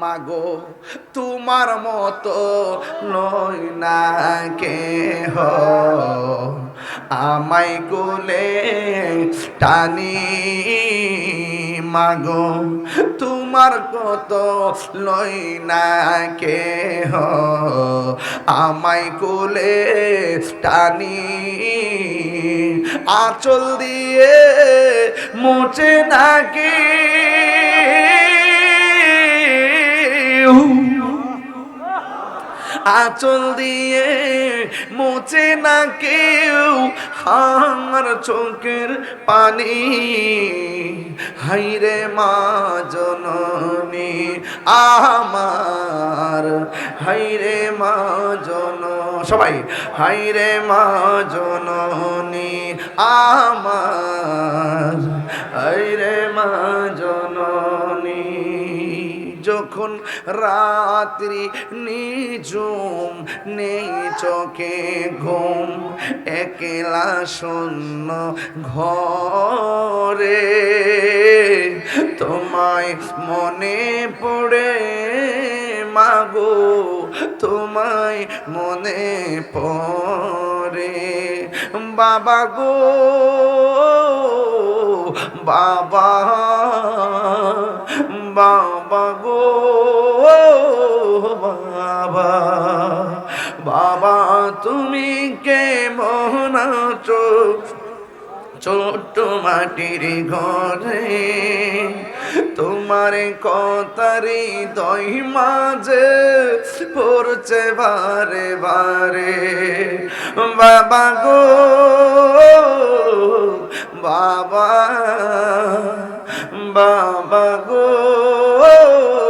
মাগো, তোমার মতো নয় না কে আমায় কোলে টানি মাগো, তোমার কত লই না কে আমায় কোলে টানি আঁচল দিয়ে মোচে নাকি আঁচল দিয়ে মোচে না কেউ আমার চোখের পানি। হাইরে মা জননী আমার হাইরে মা জন সবাই হাইরে মা জননী আমার হাইরে মা জননী। যখন রাত্রি নিজুম নেই চোখে ঘুম, একলা শূন্য ঘরে তোমায় মনে পড়ে মাগো, তোমায় মনে পড়ে বাবা গো, বাবা বাবা গো বাবা বাবা, তুমি কে আছো? ছোট্ট মাটির ঘরে তোমার কথারি দই মাঝে পড়ছে বারে বারে। বাবা গো বাবা বাবা গো।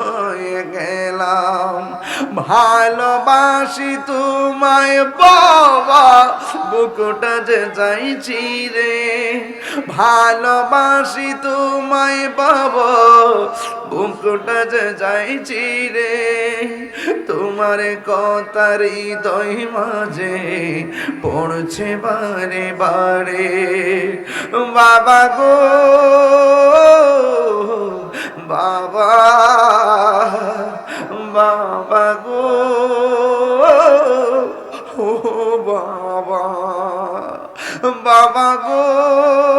হয়ে গেলাম। ভালোবাসি তোমায় বাবা, বুকুটা যে যাইছি রে। ভালোবাসি তোমায় বাবা, বুকুটা যে যাইছি রে। তোমার কথার হৃদয় মাঝে পড়ছে বারে বারে। বাবা গো বাবা বাবা গো। ও বাবা বাবা গো।